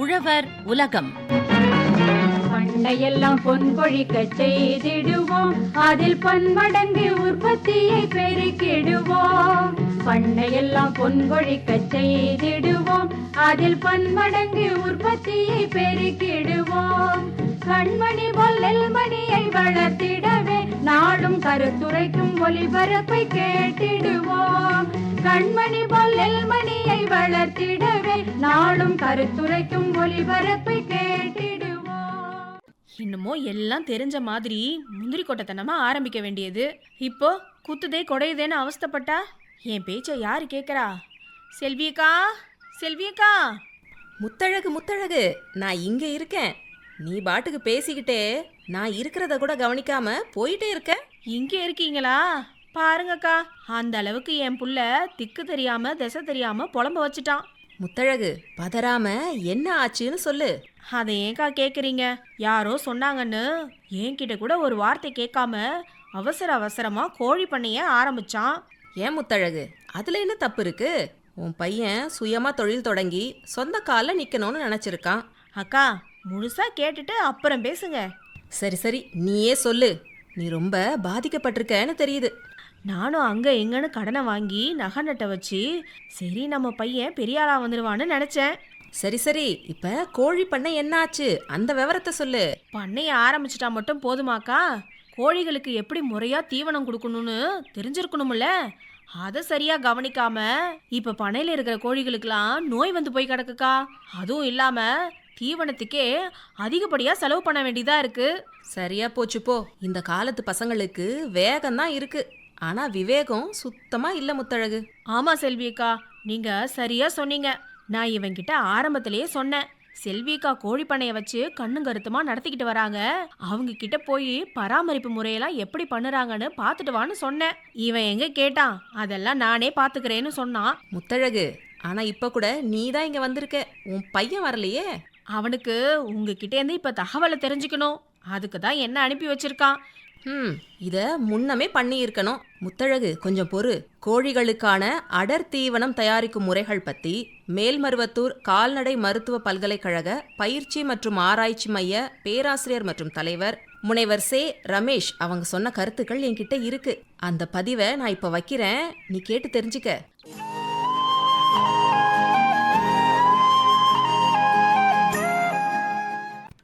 உழவர் உலகம். பண்டையெல்லாம் பொன் கொழிக்க செய்திடுவோம். அதில் பன்மடங்கு உற்பத்தியை பெருக்கிடுவோம். பண்ணையெல்லாம் பொன் கொழிக்க செய்திடுவோம். அதில் பன்மடங்கு உற்பத்தியை பெருக்கிடுவோம். கண்மணி போல் நெல்மணியை வளர்த்திடவே நாடும் கருத்துரைக்கும் ஒலிபரப்பை கேட்டிடுவோம். கண்மணி போல் நெல்மணியை வளர்த்திடவே நாடும் கருத்துரைக்கும் ஒளிபரப்பை கேட்டிடுவோம். இன்னமோ எல்லாம் தெரிஞ்ச மாதிரி முந்திரி கொட்டத்தனமா ஆரம்பிக்க வேண்டியது. இப்போ குத்துதே கொடையுதேன்னு அவஸ்தைப்பட்டா? என் பேச்சை யாரு கேக்குறா செல்வியக்கா செல்வியக்கா! முத்தழகு முத்தழகு நான் இங்க இருக்கேன். நீ பாட்டுக்கு பேசிக்கிட்டே நான் இருக்கிறத கூட கவனிக்காம போயிட்டே இருக்க. இங்க இருக்கீங்களா? பாருங்கக்கா அந்த அளவுக்கு என் புள்ள திக்கு தெரியாம திசை தெரியாம புலம்ப வச்சுட்டான். முத்தழகு பதறாம என்ன ஆச்சுன்னு சொல்லு. அதை ஏன்க்கா கேக்குறீங்க? யாரோ சொன்னாங்கன்னு என்கிட்ட கூட ஒரு வார்த்தை கேட்காம அவசர அவசரமா கோழி பண்ணைய ஆரம்பிச்சான். ஏன் முத்தழகு? அதுல என்ன தப்பு இருக்கு? உன் பையன் சுயமா தொழில் தொடங்கி சொந்த கால்ல நிக்கணும்னு நினைச்சிருக்கான். அக்கா முழுசா கேட்டுட்டு அப்புறம் பேசுங்க. சரி சரி நீயே சொல்லு. நீ ரொம்ப பாதிக்கப்பட்டிருக்கன்னு தெரியுது. நானும் அங்க எங்கன்னு கடனை வாங்கி நகை நட்டை வச்சு சரி நம்ம பையன் பெரிய வந்துடுவான்னு நினைச்சேன். சரி சரி இப்ப கோழி பண்ணை என்னாச்சு? அந்த விவரத்தை சொல்லு. பண்ணைய ஆரம்பிச்சிட்டா மட்டும் போதுமாக்கா? கோழிகளுக்கு எப்படி முறையா தீவனம் கொடுக்கணும்னு தெரிஞ்சிருக்கணும்ல? அதை சரியா கவனிக்காம இப்ப பண்ணையில இருக்கிற கோழிகளுக்கெல்லாம் நோய் வந்து போய் கிடக்குக்கா? அதுவும் இல்லாம தீவனத்துக்கே அதிகப்படியா செலவு பண்ண வேண்டியதா இருக்கு. சரியா போச்சு போ. இந்த காலத்து பசங்களுக்கு வேகம் தான் இருக்கு. ஆனா விவேகம் சுத்தமா இல்ல முத்தழகு. ஆமா செல்வியக்கா நீங்க சரியா சொன்னீங்க. நான் இவன்கிட்ட ஆரம்பத்திலேயே சொன்னேன். செல்வியக்கா கோழி பண்ணைய வச்சு கண்ணும் கருத்துமா நடத்திக்கிட்டு வராங்க. அவங்க கிட்ட போய் பராமரிப்பு முறையெல்லாம் எப்படி பண்ணுறாங்கன்னு பார்த்துட்டு வான்னு சொன்னேன். இவன் எங்க கேட்டான்? அதெல்லாம் நானே பாத்துக்கிறேன்னு சொன்னான். முத்தழகு ஆனா இப்ப கூட நீ தான் இங்க வந்திருக்க. உன் பையன் வரலையே. அவனுக்கு உங்ககிட்ட இருந்து இப்ப தகவலை தெரிஞ்சுக்கணும். அதுக்கு தான் என்ன அனுப்பி வச்சிருக்கான். ம். இத முன்னமே பண்ணி இருக்கணும் முத்தழகு கொஞ்சம் பொறு. கோழிகளுக்கான அடர் தீவனம் தயாரிக்கும் முறைகள் பத்தி மேல்மருவத்தூர் கால்நடை மருத்துவ பல்கலைக்கழக பயிற்சி மற்றும் ஆராய்ச்சி மைய பேராசிரியர் மற்றும் தலைவர் முனைவர் சே. ரமேஷ் அவங்க சொன்ன கருத்துக்கள் என்கிட்ட இருக்கு. அந்த பதிவை நான் இப்ப வைக்கிறேன். நீ கேட்டு தெரிஞ்சுக்க.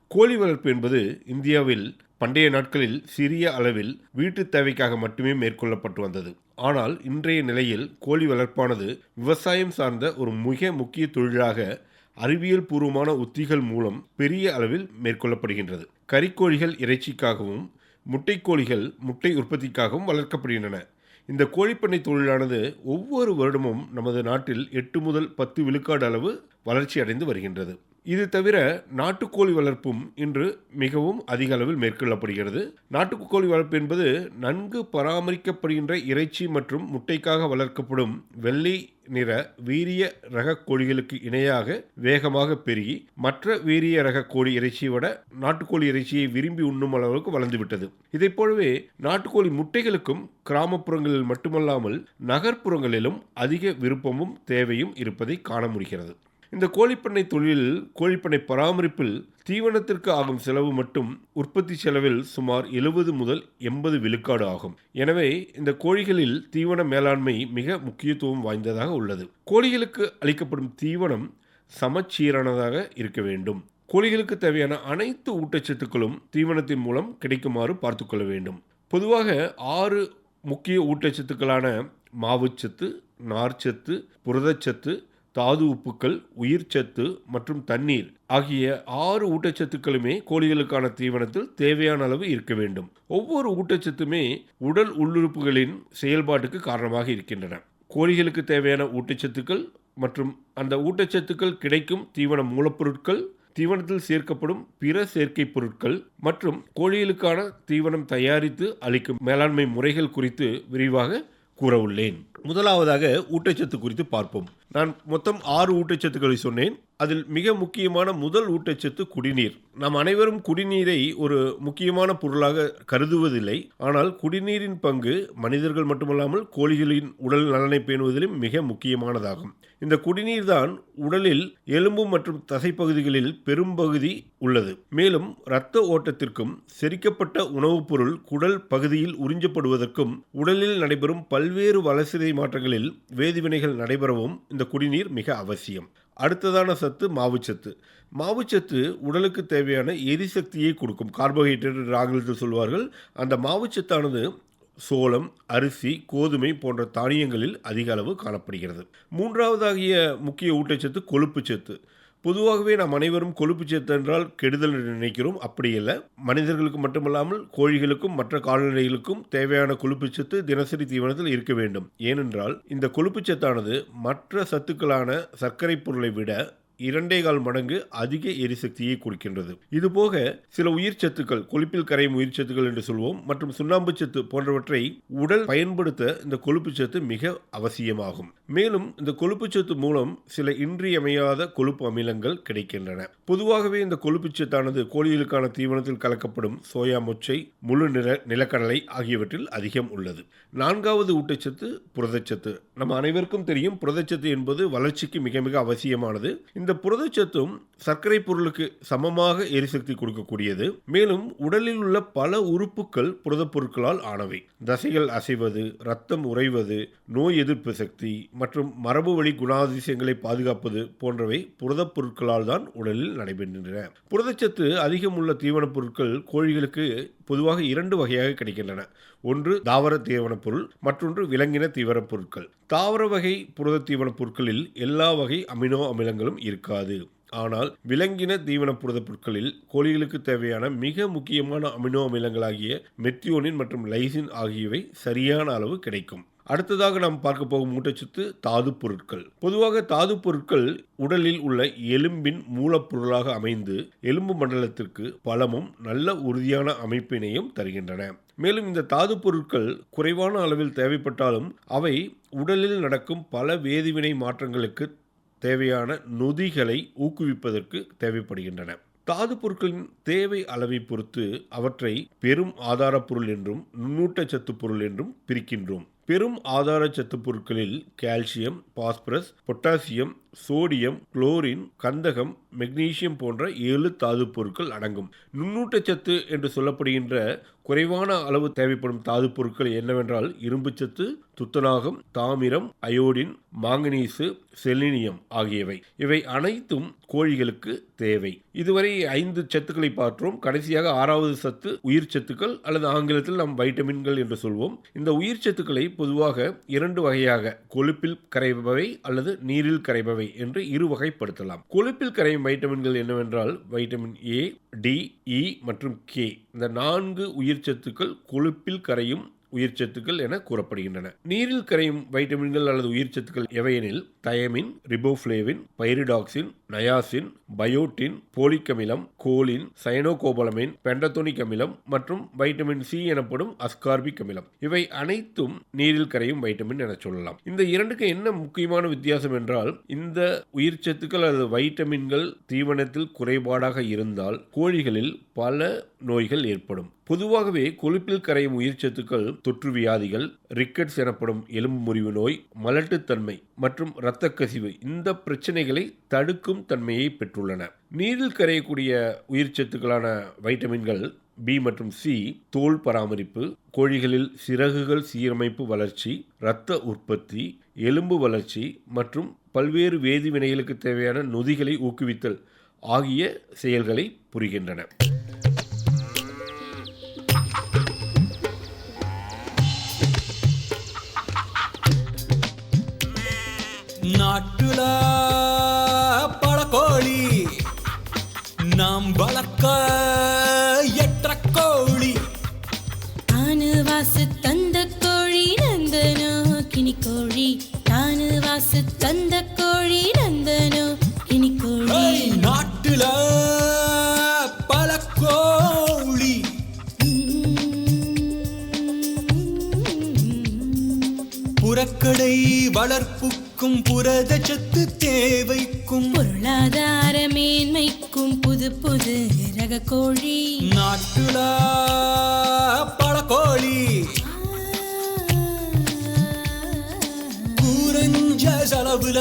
கோழி வளர்ப்பு என்பது இந்தியாவில் பண்டைய நாட்களில் சிறிய அளவில் வீட்டுத் தேவைக்காக மட்டுமே மேற்கொள்ளப்பட்டு வந்தது. ஆனால் இன்றைய நிலையில் கோழி வளர்ப்பானது விவசாயம் சார்ந்த ஒரு மிக முக்கிய தொழிலாக அறிவியல் பூர்வமான உத்திகள் மூலம் பெரிய அளவில் மேற்கொள்ளப்படுகின்றது. கறிக்கோழிகள் இறைச்சிக்காகவும் முட்டைக்கோழிகள் முட்டை உற்பத்திக்காகவும் வளர்க்கப்படுகின்றன. இந்த கோழிப்பண்ணை தொழிலானது ஒவ்வொரு வருடமும் நமது நாட்டில் எட்டு முதல் பத்து விழுக்காடு அளவு வளர்ச்சி அடைந்து வருகின்றது. இது தவிர நாட்டுக்கோழி வளர்ப்பும் இன்று மிகவும் அதிக அளவில் மேற்கொள்ளப்படுகிறது. நாட்டுக்கோழி வளர்ப்பு என்பது நன்கு பராமரிக்கப்படுகின்ற இறைச்சி மற்றும் முட்டைக்காக வளர்க்கப்படும் வெள்ளை நிற வீரிய ரக கோழிகளுக்கு இணையாக வேகமாக பெருகி மற்ற வீரிய ரக கோழி இறைச்சியை விட நாட்டுக்கோழி இறைச்சியை விரும்பி உண்ணும் அளவுக்கு வளர்ந்துவிட்டது. இதைப் போலவே நாட்டுக்கோழி முட்டைகளுக்கும் கிராமப்புறங்களில் மட்டுமல்லாமல் நகர்ப்புறங்களிலும் அதிக விருப்பமும் தேவையும் இருப்பதை காண முடிகிறது. இந்த கோழிப்பண்ணை தொழிலில் கோழிப்பண்ணை பராமரிப்பில் தீவனத்திற்கு ஆகும் செலவு மட்டும் உற்பத்தி செலவில் சுமார் எழுபது முதல் எண்பது விழுக்காடு ஆகும். எனவே இந்த கோழிகளில் தீவன மேலாண்மை மிக முக்கியத்துவம் வாய்ந்ததாக உள்ளது. கோழிகளுக்கு அளிக்கப்படும் தீவனம் சமச்சீரானதாக இருக்க வேண்டும். கோழிகளுக்கு தேவையான அனைத்து ஊட்டச்சத்துக்களும் தீவனத்தின் மூலம் கிடைக்குமாறு பார்த்துக்கொள்ள வேண்டும். பொதுவாக ஆறு முக்கிய ஊட்டச்சத்துக்களான மாவுச்சத்து நார்ச்சத்து புரதச்சத்து தாது உப்புக்கள் உயிர்ச்சத்து மற்றும் தண்ணீர் ஆகிய ஆறு ஊட்டச்சத்துக்களுமே கோழிகளுக்கான தீவனத்தில் தேவையான அளவு இருக்க வேண்டும். ஒவ்வொரு ஊட்டச்சத்துமே உடல் உள்ளுறுப்புகளின் செயல்பாட்டுக்கு காரணமாக இருக்கின்றன. கோழிகளுக்கு தேவையான ஊட்டச்சத்துக்கள் மற்றும் அந்த ஊட்டச்சத்துக்கள் கிடைக்கும் தீவன மூலப்பொருட்கள் தீவனத்தில் சேர்க்கப்படும் பிற சேர்க்கை பொருட்கள் மற்றும் கோழிகளுக்கான தீவனம் தயாரித்து அளிக்கும் மேலாண்மை முறைகள் குறித்து விரிவாக கூற உள்ளேன் முதலாவதாக ஊட்டச்சத்து குறித்து பார்ப்போம். நான் மொத்தம் ஆறு ஊட்டச்சத்துக்களை சொன்னேன். அதில் மிக முக்கியமான முதல் ஊட்டச்சத்து குடிநீர். நாம் அனைவரும் குடிநீரை ஒரு முக்கியமான பொருளாக கருதுவதில்லை. ஆனால் குடிநீரின் பங்கு மனிதர்கள் மட்டுமல்லாமல் கோழிகளின் உடல் நலனை பேணுவதிலும் மிக முக்கியமானதாகும். இந்த குடிநீர் தான் உடலில் எலும்பு மற்றும் தசைப்பகுதிகளில் பெரும்பகுதி உள்ளது. மேலும் இரத்த ஓட்டத்திற்கும் செரிக்கப்பட்ட உணவுப் பொருள் குடல் பகுதியில் உறிஞ்சப்படுவதற்கும் உடலில் நடைபெறும் பல்வேறு வளர்சிதை மாற்றங்களில் வேதிவினைகள் நடைபெறவும் இந்த குடிநீர் மிக அவசியம். அடுத்ததான சத்து மாவுச்சத்து. மாவுச்சத்து உடலுக்கு தேவையான எரிசக்தியை கொடுக்கும். கார்போஹைட்ரேட் என்று ஆங்கிலத்தில் சொல்வார்கள். அந்த மாவுச்சத்தானது சோளம் அரிசி கோதுமை போன்ற தானியங்களில் அதிக அளவு காணப்படுகிறது. மூன்றாவதாகிய முக்கிய ஊட்டச்சத்து கொழுப்புச்சத்து பொதுவாகவே நாம் அனைவரும் கொழுப்புச்சத்து என்றால் கெடுதல் என்று நினைக்கிறோம். அப்படி இல்லை மனிதர்களுக்கு மட்டுமல்லாமல் கோழிகளுக்கும் மற்ற கால்நடைகளுக்கும் தேவையான கொழுப்புச்சத்து தினசரி தீவனத்தில் இருக்க வேண்டும். ஏனென்றால் இந்த கொழுப்புச்சத்தானது மற்ற சத்துக்களான சர்க்கரை பொருளை விட இரண்டே கால் மடங்கு அதிக எரிசக்தியை கொடுக்கின்றது. இதுபோக சில உயிர் சத்துக்கள் கொழுப்பில் கரையும் உயிர் சத்துக்கள் என்று சொல்வோம் மற்றும் சுண்ணாம்பு சத்து போன்றவற்றை உடல் பயன்படுத்த இந்த கொழுப்பு சத்து மிக அவசியமாகும். மேலும் இந்த கொழுப்பு சத்து மூலம் சில இன்றியமையாத கொழுப்பு அமிலங்கள் கிடைக்கின்றன. பொதுவாகவே இந்த கொழுப்பு சத்தானது கோழிகளுக்கான தீவனத்தில் கலக்கப்படும் சோயா மொச்சை முழு நில நிலக்கடலை ஆகியவற்றில் அதிகம் உள்ளது. நான்காவது ஊட்டச்சத்து புரதச்சத்து. நம்ம அனைவருக்கும் தெரியும் புரதச்சத்து என்பது வளர்ச்சிக்கு மிக மிக அவசியமானது. இந்த புரதச்சத்தும் சர்க்கரை பொருளுக்கு சமமாக எரிசக்தி கொடுக்கக்கூடியது. மேலும் உடலில் உள்ள பல உறுப்புகள் புரதப் பொருட்களால் ஆனவை. தசைகள் அசைவது ரத்தம் உறைவது நோய் எதிர்ப்பு சக்தி மற்றும் மரபு வழி குணாதிசயங்களை பாதுகாப்பது போன்றவை புரதப் பொருட்களால் தான் உடலில் நடைபெறுகின்றன. புரதச்சத்து அதிகம் உள்ள தீவனப் பொருட்கள் கோழிகளுக்கு பொதுவாக இரண்டு வகையாக கிடைக்கின்றன. ஒன்று தாவர தீவனப் பொருள் மற்றொன்று விலங்கின தீவனப் பொருட்கள். தாவர வகை புரத தீவனப் பொருட்களில் எல்லா வகை அமினோ அமிலங்களும் இருக்காது. ஆனால் விலங்கின தீவன புரத பொருட்களில் கோழிகளுக்கு தேவையான மிக முக்கியமான அமினோ அமிலங்களாகிய மெத்தியோனின் மற்றும் லைசின் ஆகியவை சரியான அளவு கிடைக்கும். அடுத்ததாக நாம் பார்க்க போகும் ஊட்டச்சத்து தாது பொருட்கள். பொதுவாக தாது பொருட்கள் உடலில் உள்ள எலும்பின் மூலப்பொருளாக அமைந்து எலும்பு மண்டலத்திற்கு பலமும் நல்ல உறுதியான அமைப்பினையும் தருகின்றன. மேலும் இந்த தாது பொருட்கள் குறைவான அளவில் தேவைப்பட்டாலும் அவை உடலில் நடக்கும் பல வேதிவினை மாற்றங்களுக்கு தேவையான நொதிகளை ஊக்குவிப்பதற்கு தேவைப்படுகின்றன. தாது பொருட்களின் தேவை அளவை பொறுத்து அவற்றை பெரும் ஆதாரப் பொருள் என்றும் நுண்ணூட்டச்சத்து பொருள் என்றும் பிரிக்கின்றோம். பெரும் ஆதார சத்து பொருட்களில் calcium phosphorus potassium sodium chlorine கந்தகம் மெக்னீசியம் போன்ற ஏழு தாது பொருட்கள் அடங்கும். நுண்ணூட்டச்சத்து என்று சொல்லப்படுகின்ற குறைவான அளவு தேவைப்படும் தாது பொருட்கள் என்னவென்றால் இரும்புச்சத்து துத்தநாகம் தாமிரம் அயோடின் மாங்கனீசு செலினியம் ஆகியவை. இவை அனைத்தும் கோழிகளுக்கு தேவை. இதுவரை ஐந்து சத்துக்களை பார்த்தோம். கடைசியாக ஆறாவது சத்து உயிர் சத்துக்கள் அல்லது ஆங்கிலத்தில் நாம் வைட்டமின்கள் என்று சொல்வோம். இந்த உயிர் சத்துக்களை பொதுவாக இரண்டு வகையாக கொழுப்பில் கரைபவை அல்லது நீரில் கரைபவை. என்று இரு வகைப்படுத்தலாம் கொழுப்பில் கரையும் வைட்டமின்கள் என்னவென்றால் வைட்டமின் ஏ டி இ மற்றும் கே இந்த நான்கு உயிர் சத்துக்கள் கொழுப்பில் கரையும் உயிர் சத்துக்கள் என கூறப்படுகின்றன. நீரில் கரையும் வைட்டமின்கள் அல்லது உயிர் சத்துக்கள் எவையெனில்? Thiamine riboflavin pyridoxine niacin biotin folic அமிலம் கோலின் சயனோகோபலமின் பெண்டத்தோனிக் அமிலம் மற்றும் வைட்டமின் சி எனப்படும் அஸ்கார்பிக் அமிலம் இவை அனைத்தும் நீரில் கரையும் வைட்டமின் என சொல்லலாம். இந்த இரண்டுக்கு என்ன முக்கியமான வித்தியாசம் என்றால் இந்த உயிர் சத்துக்கள் அல்லது வைட்டமின்கள் தீவனத்தில் குறைபாடாக இருந்தால் கோழிகளில் பல நோய்கள் ஏற்படும். பொதுவாகவே கொழுப்பில் கரையும் உயிர் சத்துக்கள் தொற்று வியாதிகள் ரிக்கெட்ஸ் எனப்படும் எலும்பு முறிவு நோய் மலட்டுத்தன்மை மற்றும் இரத்த கசிவு இந்த பிரச்சனைகளை தடுக்கும் தன்மையை பெற்றுள்ளன. நீரில் கரையக்கூடிய உயிர் சத்துக்களான வைட்டமின்கள் பி மற்றும் சி தோல் பராமரிப்பு கோழிகளில் சிறகுகள் சீரமைப்பு வளர்ச்சி இரத்த உற்பத்தி எலும்பு வளர்ச்சி மற்றும் பல்வேறு வேதிவினைகளுக்கு தேவையான நொதிகளை ஊக்குவித்தல் ஆகிய செயல்களை புரிகின்றன. நாட்டுல பல கோழி நாம் வளர்க்க வளர்ப்புக்கும் புரதச்சத்து தேவைக்கும் பொருளாதார மேன்மைக்கும் புது புது ரக கோழி நாட்டுல பல கோழி கூரஞ்ச செலவுல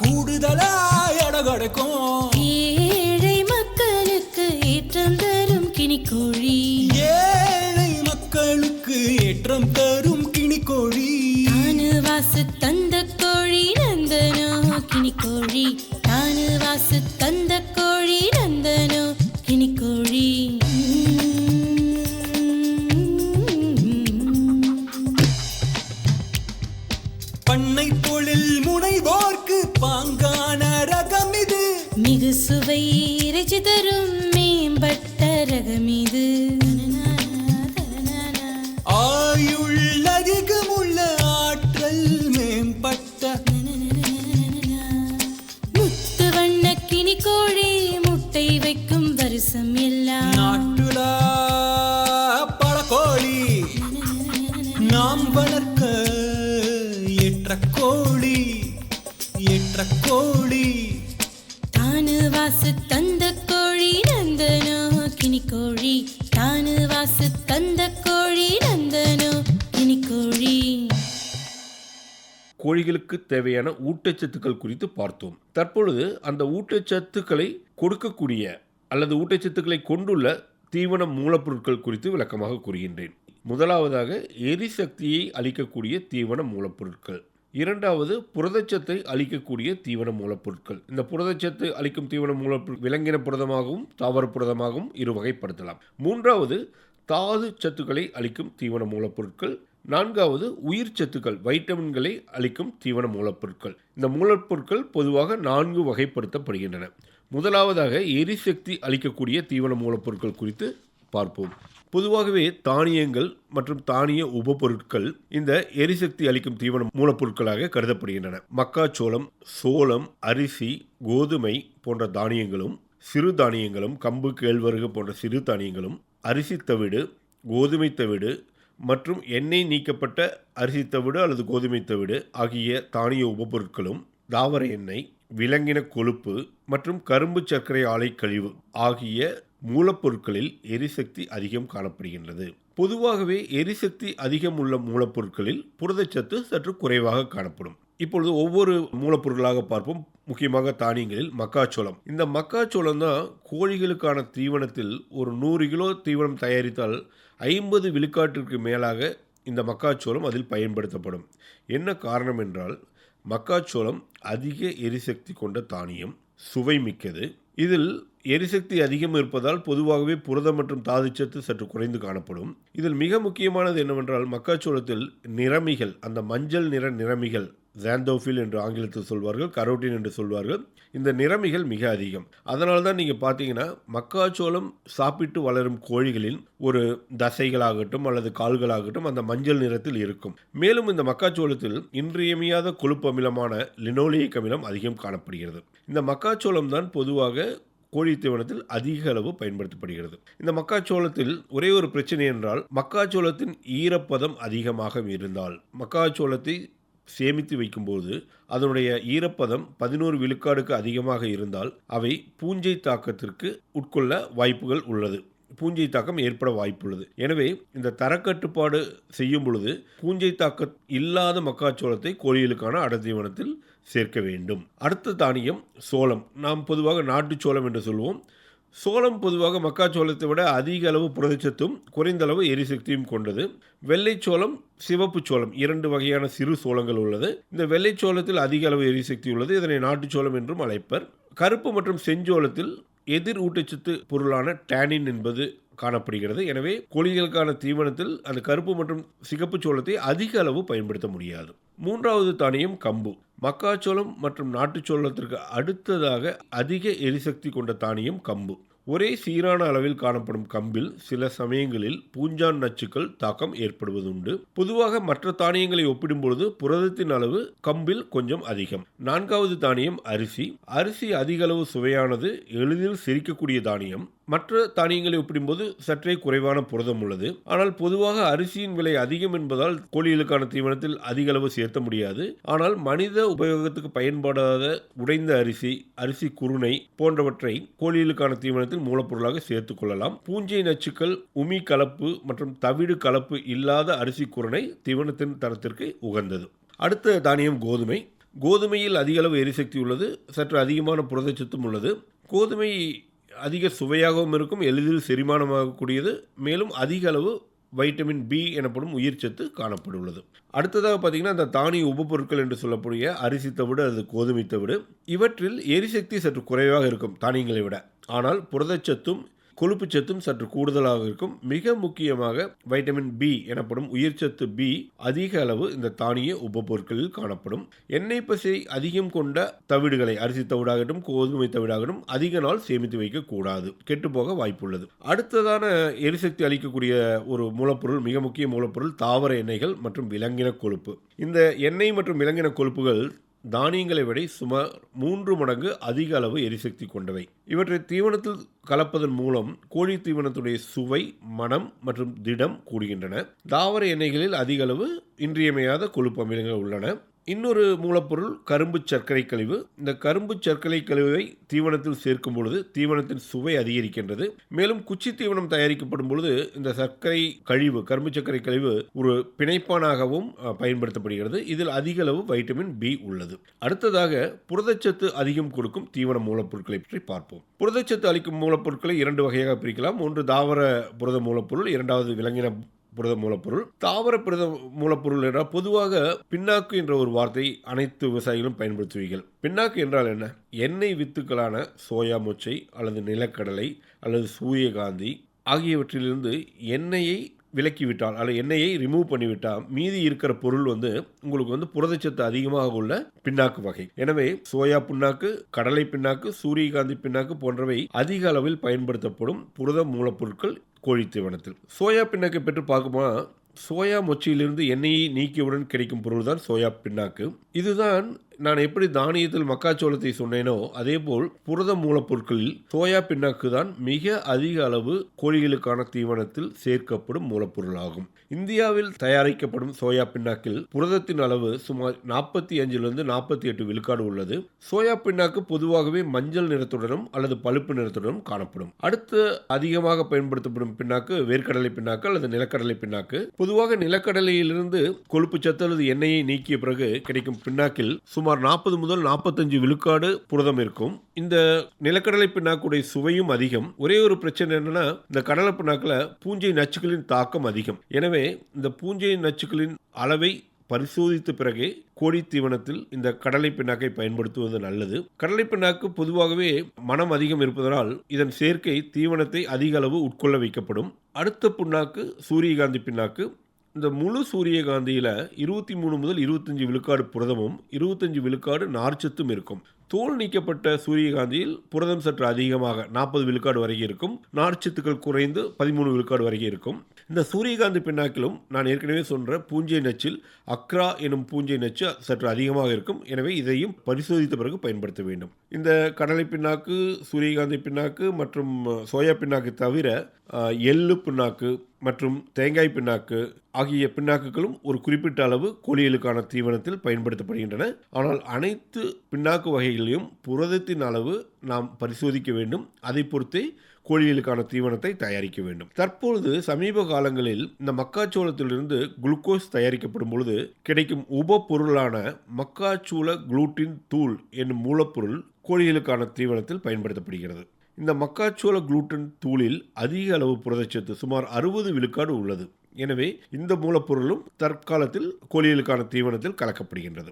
கூடுதலா இடம் கிடைக்கும். ஏழை மக்களுக்கு ஏற்றம் தரும் கினிக்கோழி ஏழை மக்களுக்கு ஏற்றம் தரும் கிணிக்கோழி. கோழிகளுக்கு தேவையான ஊட்டச்சத்துக்கள் குறித்து பார்த்தோம். தற்பொழுது அந்த ஊட்டச்சத்துக்களை கொடுக்கக்கூடிய அல்லது ஊட்டச்சத்துக்களை கொண்டுள்ள தீவன மூலப்பொருட்கள் குறித்து விளக்கமாக கூறுகின்றேன். முதலாவதாக எரிசக்தியை அளிக்கக்கூடிய தீவன மூலப்பொருட்கள். இரண்டாவது புரதச்சத்தை அளிக்கக்கூடிய தீவன மூலப்பொருட்கள். இந்த புரதச்சத்து அளிக்கும் தீவன மூலப்பொருள் விலங்கின புரதமாகவும் தாவர புரதமாகவும் இரு வகைப்படுத்தலாம் மூன்றாவது தாது சத்துக்களை அளிக்கும் தீவன மூலப்பொருட்கள். நான்காவது உயிர் சத்துக்கள் வைட்டமின்களை அளிக்கும் தீவன மூலப்பொருட்கள். இந்த மூலப்பொருட்கள் பொதுவாக நான்கு வகைப்படுத்தப்படுகின்றன. முதலாவதாக எரிசக்தி அளிக்கக்கூடிய தீவன மூலப்பொருட்கள் குறித்து பார்ப்போம். பொதுவாகவே தானியங்கள் மற்றும் தானிய உபப்பொருட்கள் இந்த எரிசக்தி அளிக்கும் தீவன மூலப்பொருட்களாக கருதப்படுகின்றன. மக்காச்சோளம் சோளம் அரிசி கோதுமை போன்ற தானியங்களும் சிறு தானியங்களும் கம்பு கேழ்வரகு போன்ற சிறு தானியங்களும் அரிசி தவிடு கோதுமை தவிடு மற்றும் எண்ணெய் நீக்கப்பட்ட அரிசி தவிடு அல்லது கோதுமை தவிடு ஆகிய தானிய உபப்பொருட்களும் தாவர எண்ணெய் விலங்கின கொழுப்பு மற்றும் கரும்பு சர்க்கரை ஆலை கழிவு ஆகிய மூலப்பொருட்களில் எரிசக்தி அதிகம் காணப்படுகின்றது. பொதுவாகவே எரிசக்தி அதிகம் உள்ள மூலப்பொருட்களில் புரதச்சத்து சற்று குறைவாக காணப்படும். இப்பொழுது ஒவ்வொரு மூலப்பொருட்களாக பார்ப்போம். முக்கியமாக தானியங்களில் மக்காச்சோளம். இந்த மக்காச்சோளம் தான் கோழிகளுக்கான தீவனத்தில் ஒரு நூறு கிலோ தீவனம் தயாரித்தால் ஐம்பது விழுக்காட்டிற்கு மேலாக இந்த மக்காச்சோளம் அதில் பயன்படுத்தப்படும். என்ன காரணம் என்றால் மக்காச்சோளம் அதிக எரிசக்தி கொண்ட தானியம் சுவை மிக்கது. இதில் எரிசக்தி அதிகம் இருப்பதால் பொதுவாகவே புரதம் மற்றும் தாதுச்சத்து சற்று குறைந்து காணப்படும். இதில் மிக முக்கியமானது என்னவென்றால் மக்காச்சோளத்தில் நிறமிகள் அந்த மஞ்சள் நிற நிறமிகள் ஜாந்தோஃபில் என்று ஆங்கிலத்தில் சொல்வார்கள் கரோட்டின் என்று சொல்வார்கள். இந்த நிறமிகள் மிக அதிகம். அதனால தான் நீங்கள் பார்த்தீங்கன்னா மக்காச்சோளம் சாப்பிட்டு வளரும் கோழிகளின் ஒரு தசைகளாகட்டும் அல்லது கால்களாகட்டும் அந்த மஞ்சள் நிறத்தில் இருக்கும். மேலும் இந்த மக்காச்சோளத்தில் இன்றியமையாத கொழுப்பு அமிலமான லினோலியக் அமிலம் அதிகம் காணப்படுகிறது. இந்த மக்காச்சோளம் தான் பொதுவாக கோழி தீவனத்தில் அதிக அளவு பயன்படுத்தப்படுகிறது. இந்த மக்காச்சோளத்தில் ஒரே ஒரு பிரச்சனை என்றால் மக்காச்சோளத்தின் ஈரப்பதம் அதிகமாக இருந்தால் மக்காச்சோளத்தை சேமித்து வைக்கும்போது அதனுடைய ஈரப்பதம் பதினோரு விழுக்காடுக்கு அதிகமாக இருந்தால் அவை பூஞ்சை தாக்கத்திற்கு உட்கொள்ள வாய்ப்புகள் உள்ளது. பூஞ்சை தாக்கம் ஏற்பட வாய்ப்புள்ளது. எனவே இந்த தரக்கட்டுப்பாடு செய்யும் பொழுது பூஞ்சை தாக்கம் இல்லாத மக்காச்சோளத்தை கோழிகளுக்கான அடர்த்தீவனத்தில் சேர்க்க வேண்டும். அடுத்த தானியம் சோளம். நாம் பொதுவாக நாட்டு சோளம் என்று சொல்வோம். சோளம் பொதுவாக மக்காச்சோளத்தை விட அதிக அளவு புரதச்சத்தும் குறைந்த அளவு எரிசக்தியும் கொண்டது. வெள்ளைச்சோளம் சிவப்பு சோளம் இரண்டு வகையான சிறு சோளங்கள் உள்ளது. இந்த வெள்ளைச்சோளத்தில் அதிக அளவு எரிசக்தி உள்ளது. இதனை நாட்டுச்சோளம் என்றும் அழைப்பர். கருப்பு மற்றும் செஞ்சோளத்தில் எதிர் ஊட்டச்சத்து பொருளான டேனின் என்பது காணப்படுகிறது. எனவே கோழிகளுக்கான தீவனத்தில் அந்த கருப்பு மற்றும் சிகப்பு சோளத்தை அதிக அளவு பயன்படுத்த முடியாது. மூன்றாவது தானியம் கம்பு. மக்காச்சோளம் மற்றும் நாட்டுச்சோளத்திற்கு அடுத்ததாக அதிக எரிசக்தி கொண்ட தானியம் கம்பு. ஒரே சீரான அளவில் காணப்படும் கம்பில் சில சமயங்களில் பூஞ்சான் நச்சுக்கள் தாக்கம் ஏற்படுவதுண்டு. பொதுவாக மற்ற தானியங்களை ஒப்பிடும்பொழுது புரதத்தின் அளவு கம்பில் கொஞ்சம் அதிகம். நான்காவது தானியம் அரிசி. அரிசி அதிக அளவு சுவையானது எளிதில் சிரிக்கக்கூடிய தானியம். மற்ற தானியங்களை ஒப்பிடும்போது சற்றே குறைவான புரதம் உள்ளது. ஆனால் பொதுவாக அரிசியின் விலை அதிகம் என்பதால் கோழிகளுக்கான தீவனத்தில் அதிக அளவு சேர்த்த முடியாது. ஆனால் மனித உபயோகத்துக்கு பயன்படாத உடைந்த அரிசி அரிசி குருணை போன்றவற்றை கோழிகளுக்கான தீவனத்தில் மூலப்பொருளாக சேர்த்துக் கொள்ளலாம். பூஞ்சை நச்சுக்கள் உமி கலப்பு மற்றும் தவிடு கலப்பு இல்லாத அரிசி குருணை தீவனத்தின் தரத்திற்கு உகந்தது. அடுத்த தானியம் கோதுமை. கோதுமையில் அதிக அளவு எரிசக்தி உள்ளது. சற்று அதிகமான புரதச்சத்தும் உள்ளது. கோதுமை அதிக சுவையாகவும் இருக்கும் எளிதில் செரிமானமாகக்கூடியது. மேலும் அதிக அளவு வைட்டமின் பி எனப்படும் உயிர்ச்சத்து காணப்பட்டுள்ளது அடுத்ததாக பார்த்தீங்கன்னா அந்த தானிய உபப்பொருட்கள் என்று சொல்லக்கூடிய அரிசி தவிடு அது கோதுமை தவிடு இவற்றில் எரிசக்தி சற்று குறைவாக இருக்கும் தானியங்களை விட. ஆனால் புரதச்சத்தும் கொழுப்பு சத்தும் சற்று கூடுதலாக இருக்கும். மிக முக்கியமாக வைட்டமின் பி எனப்படும் உயிர்ச்சத்து பி அதிக அளவு இந்த தானிய உபப்பொருட்களில் காணப்படும். எண்ணெய் பசை அதிகம் கொண்ட தவிடுகளை அரிசி தவிடாகட்டும் கோதுமை தவிடாகட்டும் அதிக நாள் சேமித்து வைக்கக்கூடாது. கெட்டுப்போக வாய்ப்புள்ளது. அடுத்ததான எரிசக்தி அளிக்கக்கூடிய ஒரு மூலப்பொருள் மிக முக்கிய மூலப்பொருள் தாவர எண்ணெய்கள் மற்றும் விலங்கின கொழுப்பு. இந்த எண்ணெய் மற்றும் விலங்கின கொழுப்புகள் தானியங்களை விட சுமார் மூன்று மடங்கு அதிக அளவு எரிசக்தி கொண்டவை. இவற்றை தீவனத்தில் கலப்பதன் மூலம் கோழி தீவனத்துடைய சுவை மனம் மற்றும் திடம் கூடுகின்றன. தாவர எண்ணெய்களில் அதிக அளவு இன்றியமையாத கொழுப்பு அமிலங்கள் உள்ளன. இன்னொரு மூலப்பொருள் கரும்பு சர்க்கரை கழிவு இந்த கரும்பு சர்க்கரை கழிவை தீவனத்தில் சேர்க்கும் பொழுது தீவனத்தின் சுவை அதிகரிக்கின்றது. மேலும் குச்சி தீவனம் தயாரிக்கப்படும் பொழுது இந்த சர்க்கரை கழிவு கரும்பு சர்க்கரை கழிவு ஒரு பிணைப்பானாகவும் பயன்படுத்தப்படுகிறது. இதில் அதிக அளவு வைட்டமின் பி உள்ளது. அடுத்ததாக புரதச்சத்து அதிகம் கொடுக்கும் தீவன மூலப்பொருட்களை பற்றி பார்ப்போம். புரதச்சத்து அளிக்கும் மூலப்பொருட்களை இரண்டு வகையாக பிரிக்கலாம். ஒன்று தாவர புரத மூலப்பொருள் இரண்டாவது விலங்கின புரத மூலப்பொருள் தாவர புரத மூலப்பொருள் என்றால் பொதுவாக பின்னாக்கு என்ற ஒரு வார்த்தை அனைத்து விவசாயிகளும் பயன்படுத்துவீர்கள். பின்னாக்கு என்றால் என்ன? எண்ணெய் வித்துக்களான சோயா மொச்சை அல்லது நிலக்கடலை அல்லது சூரியகாந்தி ஆகியவற்றிலிருந்து எண்ணெயை விலக்கிவிட்டால் அல்லது எண்ணெயை ரிமூவ் பண்ணிவிட்டால் மீதி இருக்கிற பொருள் வந்து உங்களுக்கு வந்து புரதச்சத்து அதிகமாக உள்ள பின்னாக்கு வகை. எனவே சோயா பின்னாக்கு கடலை பின்னாக்கு சூரியகாந்தி பின்னாக்கு போன்றவை அதிக அளவில் பயன்படுத்தப்படும் புரத மூலப்பொருட்கள் கோழி தீவனத்தில் சோயா பின்னாக்கை பற்றி பார்க்குமா சோயா மொச்சியிலிருந்து எண்ணெயை நீக்கியவுடன் கிடைக்கும் பொருள் தான் சோயா பின்னாக்கு. இதுதான் நான் எப்படி தானியத்தில் மக்காச்சோளத்தை சொன்னேனோ அதேபோல் புரத மூலப்பொருட்களில் சோயா பின்னாக்கு தான் மிக அதிக அளவு கோழிகளுக்கான தீவனத்தில் சேர்க்கப்படும் மூலப்பொருளாகும். இந்தியாவில் தயாரிக்கப்படும் சோயா பின்னாக்கில் புரதத்தின் அளவு சுமார் நாற்பத்தி அஞ்சிலிருந்து நாற்பத்தி எட்டு விழுக்காடு உள்ளது. சோயா பின்னாக்கு பொதுவாகவே மஞ்சள் நிறத்துடனும் அல்லது பழுப்பு நிறத்துடனும் காணப்படும். அடுத்து அதிகமாக பயன்படுத்தப்படும் பின்னாக்கு வேர்க்கடலை பின்னாக்கு அல்லது நிலக்கடலை பின்னாக்கு. பொதுவாக நிலக்கடலையிலிருந்து கொழுப்பு சத்து அல்லது எண்ணெயை நீக்கிய பிறகு கிடைக்கும் பின்னாக்கில் சுமார் நாற்பது முதல் நாற்பத்தஞ்சு விழுக்காடு புரதம் இருக்கும். இந்த நிலக்கடலை பின்னாக்குடைய சுவையும் அதிகம். ஒரே ஒரு பிரச்சனை என்னன்னா இந்த கடலை பின்னாக்கில் பூஞ்சை நச்சுக்களின் தாக்கம் அதிகம். எனவே இந்த பூஞ்சை நச்சுக்களின் அளவை பரிசோதித்த பிறகே கோழி தீவனத்தில் இந்த கடலை பின்னாக்கை பயன்படுத்துவது நல்லது. கடலை பின்னாக்கு பொதுவாகவே மனம் அதிகம் இருப்பதனால் இதன் சேர்க்கை தீவனத்தை அதிக அளவு உட்கொள்ள வைக்கப்படும். அடுத்த புண்ணாக்கு சூரியகாந்தி பின்னாக்கு இந்த முழு சூரியகாந்தியில் இருபத்தி மூணு முதல் இருபத்தஞ்சி விழுக்காடு புரதமும் இருபத்தஞ்சி விழுக்காடு நார்ச்சத்தும் இருக்கும். தோல் நீக்கப்பட்ட சூரியகாந்தியில் புரதம் சற்று அதிகமாக நாற்பது விழுக்காடு வரைக்கும் இருக்கும். நார்ச்சத்துக்கள் குறைந்து பதிமூணு விழுக்காடு வரைக்கும் இருக்கும். இந்த சூரியகாந்தி பின்னாக்கிலும் நான் ஏற்கனவே சொன்ன பூஞ்சை நச்சில் அக்ரா எனும் பூஞ்சை நச்சு சற்று அதிகமாக இருக்கும். எனவே இதையும் பரிசோதித்த பிறகு பயன்படுத்த வேண்டும். இந்த கடலை பின்னாக்கு சூரியகாந்தி பின்னாக்கு மற்றும் சோயா பின்னாக்கு தவிர எள்ளு பின்னாக்கு மற்றும் தேங்காய் பின்னாக்கு ஆகிய பின்னாக்குகளும் ஒரு குறிப்பிட்ட அளவு கோழிகளுக்கான தீவனத்தில் பயன்படுத்தப்படுகின்றன. ஆனால் அனைத்து பின்னாக்கு வகைகளையும் புரதத்தின் அளவு நாம் பரிசோதிக்க வேண்டும். அதை பொறுத்தே கோழிகளுக்கான தீவனத்தை தயாரிக்க வேண்டும். தற்பொழுது சமீப காலங்களில் இந்த மக்காச்சோளத்திலிருந்து குளுக்கோஸ் தயாரிக்கப்படும் பொழுது கிடைக்கும் உப பொருளான மக்காச்சோள குளூட்டின் தூள் என்னும் மூலப்பொருள் கோழிகளுக்கான தீவனத்தில் பயன்படுத்தப்படுகிறது. இந்த மக்காச்சோள குளூட்டன் தூளில் அதிக அளவு புரதச்சத்து சுமார் அறுபது விழுக்காடு உள்ளது. எனவே இந்த மூலப்பொருளும் தற்காலத்தில் கோழிகளுக்கான தீவனத்தில் கலக்கப்படுகின்றது.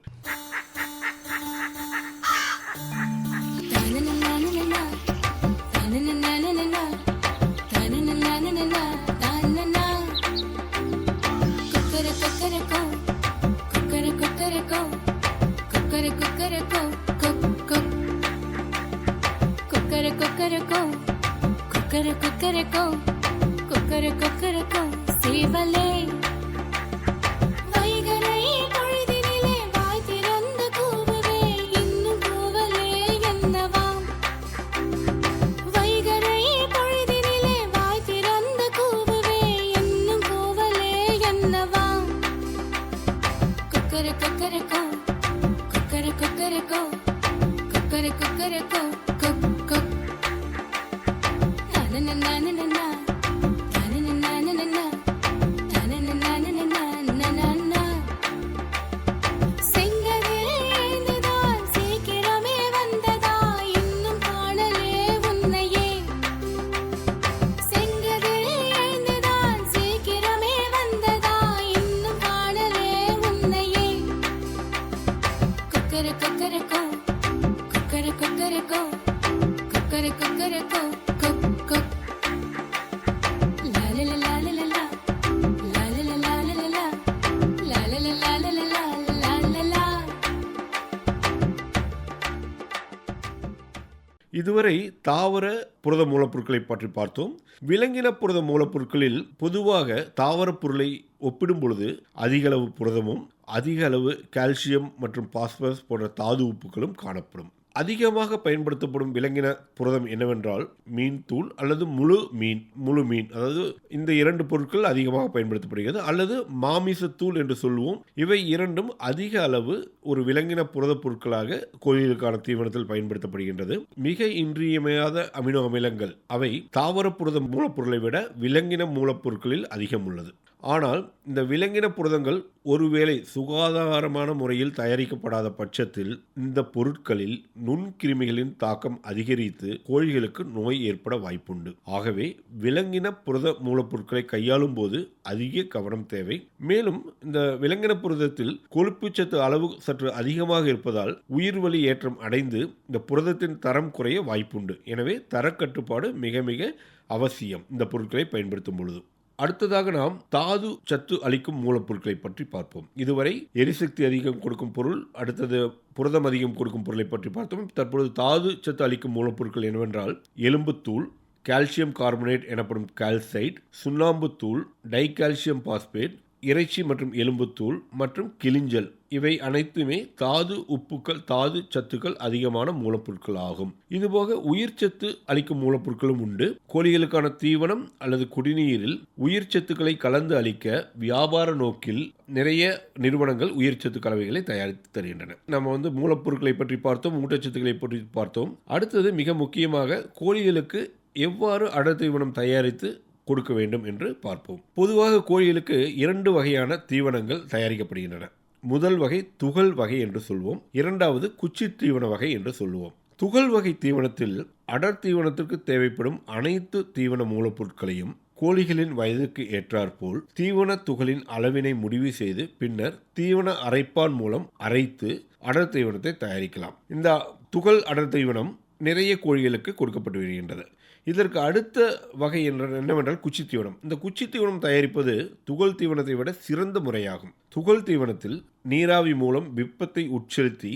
కుక్కరకో కుక్కర కుక్కరకో సేవలే இதுவரை தாவர புரத மூலப்பொருட்களை பற்றி பார்த்தோம். விலங்கின புரத மூலப்பொருட்களில் பொதுவாக தாவர பொருளை ஒப்பிடும் பொழுது அதிக அளவு புரதமும் அதிக அளவு கால்சியம் மற்றும் பாஸ்பரஸ் போன்ற தாது உப்புகளும் காணப்படும். அதிகமாக பயன்படுத்தப்படும் விலங்கின புரதம் என்னவென்றால் மீன் தூள் அல்லது முழு மீன் முழு மீன். அதாவது இந்த இரண்டு பொருட்கள் அதிகமாக பயன்படுத்தப்படுகிறது. அல்லது மாமிசத்தூள் என்று சொல்லுவோம். இவை இரண்டும் அதிக அளவு ஒரு விலங்கின புரத பொருட்களாக கோழிகளுக்கான தீவனத்தில் பயன்படுத்தப்படுகின்றது. மிக இன்றியமையாத அமினோ அமிலங்கள். அவை தாவர புரத மூலப்பொருளை விட விலங்கின மூலப்பொருட்களில் அதிகம் உள்ளது. ஆனால் இந்த விலங்கின புரதங்கள் ஒருவேளை சுகாதாரமான முறையில் தயாரிக்கப்படாத பட்சத்தில் இந்த பொருட்களில் நுண்கிருமிகளின் தாக்கம் அதிகரித்து கோழிகளுக்கு நோய் ஏற்பட வாய்ப்புண்டு. ஆகவே விலங்கின புரத மூலப்பொருட்களை கையாளும் போது அதிக கவனம் தேவை. மேலும் இந்த விலங்கின புரதத்தில் கொழுப்புச்சத்து அளவு சற்று அதிகமாக இருப்பதால் உயிர்வலி ஏற்றம் அடைந்து இந்த புரதத்தின் தரம் குறைய வாய்ப்புண்டு. எனவே தரக்கட்டுப்பாடு மிக மிக அவசியம். இந்த பொருட்களை பயன்படுத்தும் பொழுது. அடுத்ததாக நாம் தாது சத்து அளிக்கும் மூலப்பொருட்களை பற்றி பார்ப்போம். இதுவரை எரிசக்தி அதிகம் கொடுக்கும் பொருள் அடுத்தது புரதம் அதிகம் கொடுக்கும் பொருளை பற்றி பார்த்தோம். தற்பொழுது தாது சத்து அளிக்கும் மூலப்பொருட்கள் என்னவென்றால் எலும்புத்தூள் கால்சியம் கார்பனேட் எனப்படும் கால்சைட் சுண்ணாம்புத்தூள் டைகால்சியம் பாஸ்பேட் இறைச்சி மற்றும் எலும்புத்தூள் மற்றும் கிளிஞ்சல். இவை அனைத்துமே தாது உப்புக்கள் தாது சத்துக்கள் அதிகமான மூலப்பொருட்கள் ஆகும் இதுபோக உயிர்ச்சத்து அளிக்கும் மூலப்பொருட்களும் உண்டு. கோழிகளுக்கான தீவனம் அல்லது குடிநீரில் உயிர்ச்சத்துக்களை கலந்து அளிக்க வியாபார நோக்கில் நிறைய நிறுவனங்கள் உயிர்ச்சத்து கலவைகளை தயாரித்து தருகின்றன. நம்ம வந்து மூலப்பொருட்களை பற்றி பார்த்தோம் ஊட்டச்சத்துக்களை பற்றி பார்த்தோம். அடுத்தது மிக முக்கியமாக கோழிகளுக்கு எவ்வாறு அடர் தீவனம் தயாரித்து கொடுக்க வேண்டும் என்று பார்ப்போம். பொதுவாக கோழிகளுக்கு இரண்டு வகையான தீவனங்கள் தயாரிக்கப்படுகின்றன. முதல் வகை துகள் வகை என்று சொல்வோம். இரண்டாவது குச்சி தீவன வகை என்று சொல்லுவோம் துகள் வகை தீவனத்தில் அடர் தீவனத்திற்கு தேவைப்படும் அனைத்து தீவன மூலப்பொருட்களையும் கோழிகளின் வயதுக்கு ஏற்றாற்போல் தீவன துகளின் அளவினை முடிவு செய்து பின்னர் தீவன அரைப்பான் மூலம் அரைத்து அடர் தீவனத்தை தயாரிக்கலாம். இந்த துகள் அடர் தீவனம் நிறைய கோழிகளுக்கு கொடுக்கப்பட்டு வருகின்றது. இதற்கு அடுத்த வகை என்ற என்னவென்றால் குச்சி தீவனம். இந்த குச்சி தீவனம் தயாரிப்பது துகள் தீவனத்தை விட சிறந்த முறையாகும். துகள் தீவனத்தில் நீராவி மூலம் வெப்பத்தை உட்செலுத்தி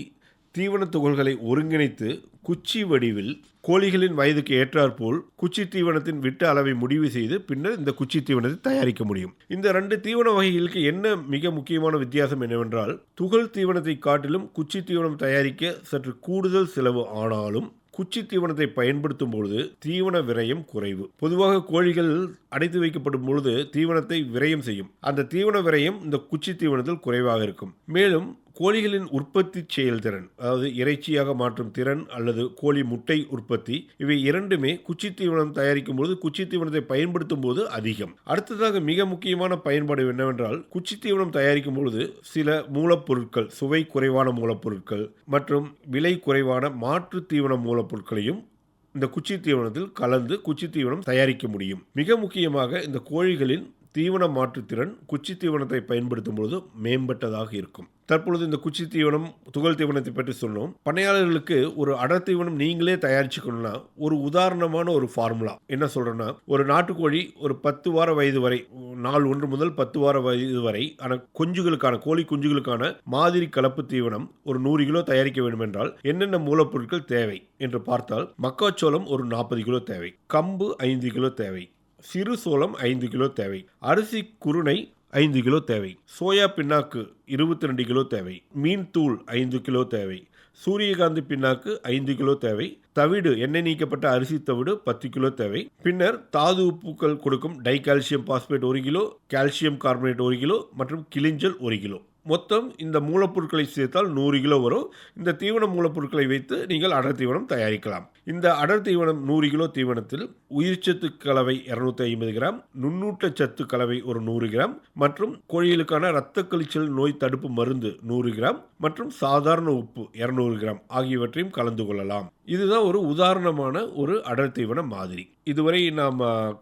தீவன துகள்களை ஒருங்கிணைத்து குச்சி வடிவில் கோழிகளின் வயதுக்கு ஏற்றாற்போல் குச்சி தீவனத்தின் விட்ட அளவை முடிவு செய்து பின்னர் இந்த குச்சி தீவனத்தை தயாரிக்க முடியும். இந்த ரெண்டு தீவன வகைகளுக்கு என்ன மிக முக்கியமான வித்தியாசம் என்னவென்றால் துகள் தீவனத்தை காட்டிலும் குச்சி தீவனம் தயாரிக்க சற்று கூடுதல் செலவு ஆனாலும் குச்சி தீவனத்தை பயன்படுத்தும் பொழுது தீவன விரயம் குறைவு. பொதுவாக கோழிகள் அடைத்து வைக்கப்படும் பொழுது தீவனத்தை விரயம் செய்யும். அந்த தீவன விரயம் இந்த குச்சி தீவனத்தில் குறைவாக இருக்கும். மேலும் கோழிகளின் உற்பத்தி செயல்திறன் அதாவது இறைச்சியாக மாற்றும் திறன் அல்லது கோழி முட்டை உற்பத்தி இவை இரண்டுமே குச்சி தீவனம் தயாரிக்கும் பொழுது குச்சி தீவனத்தை பயன்படுத்தும் போது அதிகம். அடுத்ததாக மிக முக்கியமான பயன்பாடு என்னவென்றால் குச்சி தீவனம் தயாரிக்கும் பொழுது சில மூலப்பொருட்கள் சுவை குறைவான மூலப்பொருட்கள் மற்றும் விலை குறைவான மாற்று தீவன மூலப்பொருட்களையும் இந்த குச்சி தீவனத்தில் கலந்து குச்சி தீவனம் தயாரிக்க முடியும். மிக முக்கியமாக இந்த கோழிகளின் தீவன மாற்றுத்திறன் குச்சி தீவனத்தை பயன்படுத்தும் பொழுது மேம்பட்டதாக இருக்கும். தற்பொழுது இந்த குச்சி தீவனம் துகள் தீவனத்தை பற்றி சொன்னோம். பண்ணையாளர்களுக்கு ஒரு அடர் தீவனம் நீங்களே தயாரிச்சுக்கணும்னா ஒரு உதாரணமான ஒரு ஃபார்முலா என்ன சொல்கிறேன்னா ஒரு நாட்டுக்கோழி ஒரு பத்து வார வயது வரை நாள் ஒன்று முதல் பத்து வார வயது வரை ஆனால் குஞ்சுகளுக்கான கோழி குஞ்சுகளுக்கான மாதிரி கலப்பு தீவனம் ஒரு நூறு கிலோ தயாரிக்க வேண்டும் என்றால் என்னென்ன மூலப்பொருட்கள் தேவை என்று பார்த்தால் மக்காச்சோளம் ஒரு நாற்பது கிலோ தேவை கம்பு ஐந்து கிலோ தேவை சிறு சோளம் ஐந்து கிலோ தேவை அரிசி குருணை ஐந்து கிலோ தேவை. சோயா பின்னாக்கு இருபத்தி ரெண்டு கிலோ தேவை. மீன் தூள் ஐந்து கிலோ தேவை. சூரியகாந்தி பின்னாக்கு ஐந்து கிலோ தேவை. தவிடு எண்ணெய் நீக்கப்பட்ட அரிசி தவிடு பத்து கிலோ தேவை. பின்னர் தாது உப்புக்கள் கொடுக்கும் டை கால்சியம் பாஸ்பேட் ஒரு கிலோ கால்சியம் கார்பனேட் ஒரு கிலோ மற்றும் கிளிஞ்சல் ஒரு கிலோ. மொத்தம் இந்த மூலப்பொருட்களை சேர்த்தால் நூறு கிலோ வரும். இந்த தீவன மூலப்பொருட்களை வைத்து நீங்கள் அடர் தீவனம் தயாரிக்கலாம். இந்த அடர் தீவனம் நூறு கிலோ தீவனத்தில் உயிர்ச்சத்து கலவை இரநூத்தி ஐம்பது கிராம் நுண்ணூட்டச்சத்து கலவை ஒரு நூறு கிராம் மற்றும் கோழிகளுக்கான இரத்த கழிச்சல் நோய் தடுப்பு மருந்து நூறு கிராம் மற்றும் சாதாரண உப்பு இரநூறு கிராம் ஆகியவற்றையும் கலந்து கொள்ளலாம். இதுதான் ஒரு உதாரணமான ஒரு அடர் தீவன மாதிரி. இதுவரை நாம்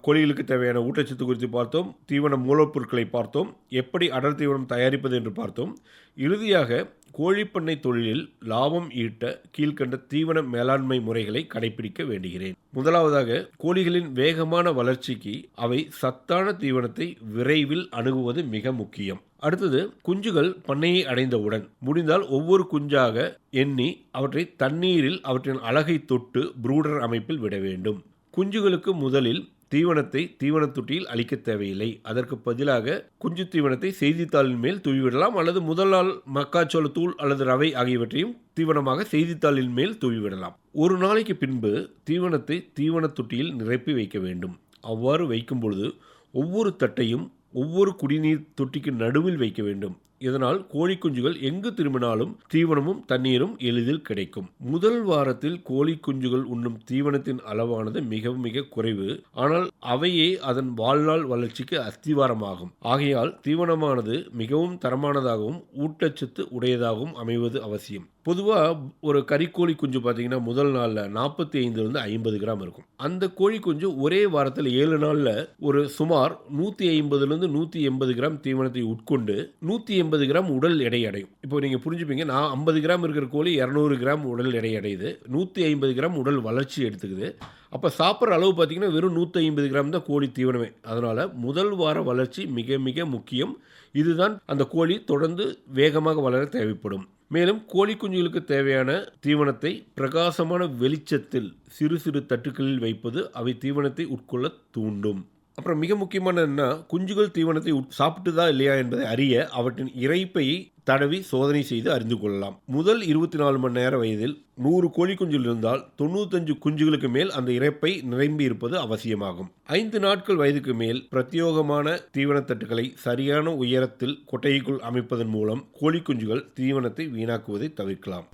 கோழிகளுக்கு தேவையான ஊட்டச்சத்து குறித்து பார்த்தோம் தீவன மூலப்பொருட்களை பார்த்தோம் எப்படி அடர் தீவனம் தயாரிப்பது என்று பார்த்தோம். இறுதியாக கோழிப்பண்ணை தொழிலில் லாபம் ஈட்ட கீழ்க்கண்ட தீவன மேலாண்மை முறைகளை கடைபிடிக்க வேண்டுகிறேன். முதலாவதாக கோழிகளின் வேகமான வளர்ச்சிக்கு அவை சத்தான தீவனத்தை விரைவில் அணுகுவது மிக முக்கியம். அடுத்தது குஞ்சுகள் பண்ணையை அடைந்தவுடன் முடிந்தால் ஒவ்வொரு குஞ்சாக எண்ணி அவற்றை தண்ணீரில் அவற்றின் அழகை தொட்டு ப்ரூடர் அமைப்பில் விட வேண்டும். குஞ்சுகளுக்கு முதலில் தீவனத்தை தீவனத் தொட்டியில் அளிக்க தேவையில்லை. அதற்கு பதிலாக குஞ்சு தீவனத்தை செய்தித்தாளின் மேல் தூவிவிடலாம் அல்லது முதல் நாள் மக்காச்சோள தூள் அல்லது ரவை ஆகியவற்றையும் தீவனமாக செய்தித்தாளின் மேல் தூவிவிடலாம். ஒரு நாளைக்கு பின்பு தீவனத்தை தீவனத் தொட்டியில் நிரப்பி வைக்க வேண்டும். அவ்வாறு வைக்கும் பொழுது ஒவ்வொரு தட்டையும் ஒவ்வொரு குடிநீர் தொட்டிக்கு நடுவில் வைக்க வேண்டும். இதனால் கோழி குஞ்சுகள் எங்கு திரும்பினாலும் தீவனமும் தண்ணீரும் எளிதில் கிடைக்கும். முதல் வாரத்தில் கோழி குஞ்சுகள் உண்ணும் தீவனத்தின் அளவானது மிக மிக குறைவு. ஆனால் அவையே அதன் வாழ்நாள் வளர்ச்சிக்கு அஸ்திவாரமாகும். ஆகையால் தீவனமானது மிகவும் தரமானதாகவும் ஊட்டச்சத்து உடையதாகவும் அமைவது அவசியம். பொதுவாக ஒரு கறிக்கோழி குஞ்சு பார்த்தீங்கன்னா முதல் நாளில் நாற்பத்தி ஐந்துலேருந்து ஐம்பது கிராம் இருக்கும். அந்த கோழி குஞ்சு ஒரே வாரத்தில் ஏழு நாளில் ஒரு சுமார் நூற்றி ஐம்பதுலேருந்து நூற்றி எண்பது கிராம் தீவனத்தை உட்கொண்டு நூற்றி எண்பது கிராம் உடல் எடை அடையும். இப்போ நீங்கள் புரிஞ்சுப்பீங்க நான் ஐம்பது கிராம் இருக்கிற கோழி இரநூறு கிராம் உடல் எடை அடையுது. நூற்றி ஐம்பது கிராம் உடல் வளர்ச்சி எடுத்துக்குது. அப்போ சாப்பிட்ற அளவு பார்த்தீங்கன்னா வெறும் நூற்றி ஐம்பது கிராம் தான் கோழி தீவனமே. அதனால் முதல் வார வளர்ச்சி மிக மிக முக்கியம். இதுதான் அந்த கோழி தொடர்ந்து வேகமாக வளர தேவைப்படும். மேலும் கோழி குஞ்சுகளுக்கு தேவையான தீவனத்தை பிரகாசமான வெளிச்சத்தில் சிறு சிறு தட்டுக்களில் வைப்பது அவை தீவனத்தை உட்கொள்ள தூண்டும். அப்புறம் மிக முக்கியமான என்ன குஞ்சுகள் தீவனத்தை உட்- சாப்பிட்டுதா இல்லையா என்பதை அறிய அவற்றின் இறைப்பையை தடவி சோதனை செய்து அறிந்து கொள்ளலாம். முதல் இருபத்தி நாலு மணி நேர வயதில் நூறு கோழி குஞ்சுகள் இருந்தால் தொண்ணூத்தஞ்சு குஞ்சுகளுக்கு மேல் அந்த இறப்பை நிரம்பி இருப்பது அவசியமாகும். ஐந்து நாட்கள் வயதுக்கு மேல் பிரத்யோகமான தீவனத்தட்டுகளை சரியான உயரத்தில் கொட்டைக்குள் அமைப்பதன் மூலம் கோழி குஞ்சுகள் தீவனத்தை வீணாக்குவதை தவிர்க்கலாம்.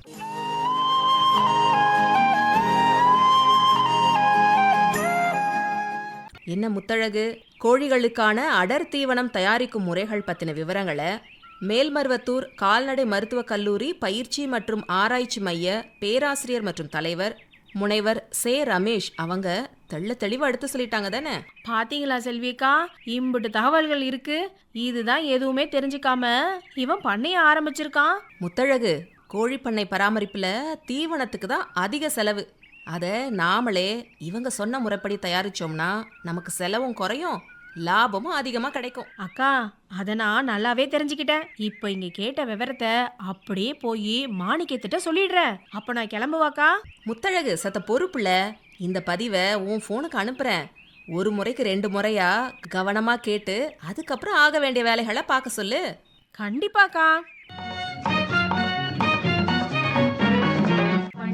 என்ன முத்தழகு? கோழிகளுக்கான அடர் தீவனம் தயாரிக்கும் முறைகள் பற்றின விவரங்களை மேல்மருவத்தூர் கால்நடை மருத்துவக் கல்லூரி பயிற்சி மற்றும் ஆராய்ச்சி மைய பேராசிரியர் மற்றும் தலைவர் முனைவர் சே. ரமேஷ் அவங்க தெள்ள தெளிவா எடுத்து சொல்லிட்டாங்க தானே? பாத்தீங்களா செல்விக்கா? இம்புட்டு தகவல்கள் இருக்கு. இதுதான் எதுவுமே தெரிஞ்சுக்காம இவன் பண்ணைய ஆரம்பிச்சிருக்கான். முத்தழகு கோழிப்பண்ணை பராமரிப்புல தீவனத்துக்கு தான் அதிக செலவு. அதை நாமளே இவங்க சொன்ன முறைப்படி தயாரிச்சோம்னா நமக்கு செலவும் குறையும். லாபமும் அதிகமா கிடைக்கும். அக்கா அதை நான் நல்லாவே தெரிஞ்சுக்கிட்டேன். இப்போ இங்க கேட்ட விவரத்தை அப்படியே போய் மாணிக்கத்திட்ட சொல்லிடுறேன் அப்ப நான் கிளம்புவாக்கா? முத்தழகு சத்த பொறுப்புல இந்த பதிவை உன் ஃபோனுக்கு அனுப்புறேன். ஒரு முறைக்கு ரெண்டு முறையா கவனமா கேட்டு அதுக்கப்புறம் ஆக வேண்டிய வேலைகளை பார்க்க சொல்லு. கண்டிப்பாக்கா.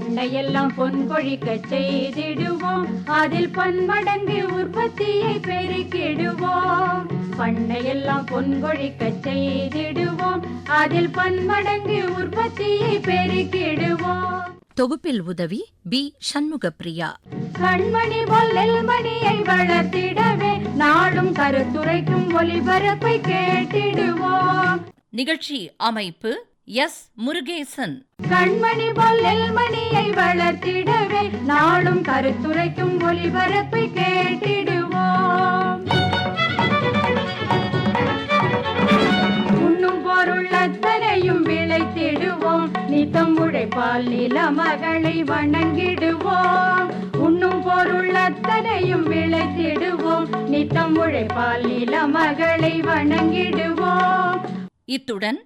பண்டையெல்லாம் பொன் கொழிக்க செய்திடுவோம். அதில் பன்மடங்கு உற்பத்தியை பெருக்கிடுவோம். பண்ணையெல்லாம் பொன் கொழிக்க செய்திடுவோம். அதில் பன்மடங்கு உற்பத்தியை பெருக்கிடுவோம். தொகுப்பில் உதவி பி. சண்முகப்பிரியா. கண்மணி பொல்லல் மணியை வளர்த்திடவே நாடும் கருத்துரைக்கும் ஒளிபரப்பை கேட்டிடுவோம். நிகழ்ச்சி அமைப்பு எஸ் முருகேசன். கண்மணி மணியை வளர்த்திடவே நாளும் கருத்துரைக்கும் ஒளிபரப்பை கேட்டிடுவோம். உண்ணும் பொருள் அத்தனையும் விளைத்திடுவோம். நித்தம் உழைப்பால் நில மகளை வணங்கிடுவோம். உண்ணும் பொருள் அத்தனையும் விளைத்திடுவோம். நித்தம் உழைப்பால் நில மகளை வணங்கிடுவோம். இத்துடன்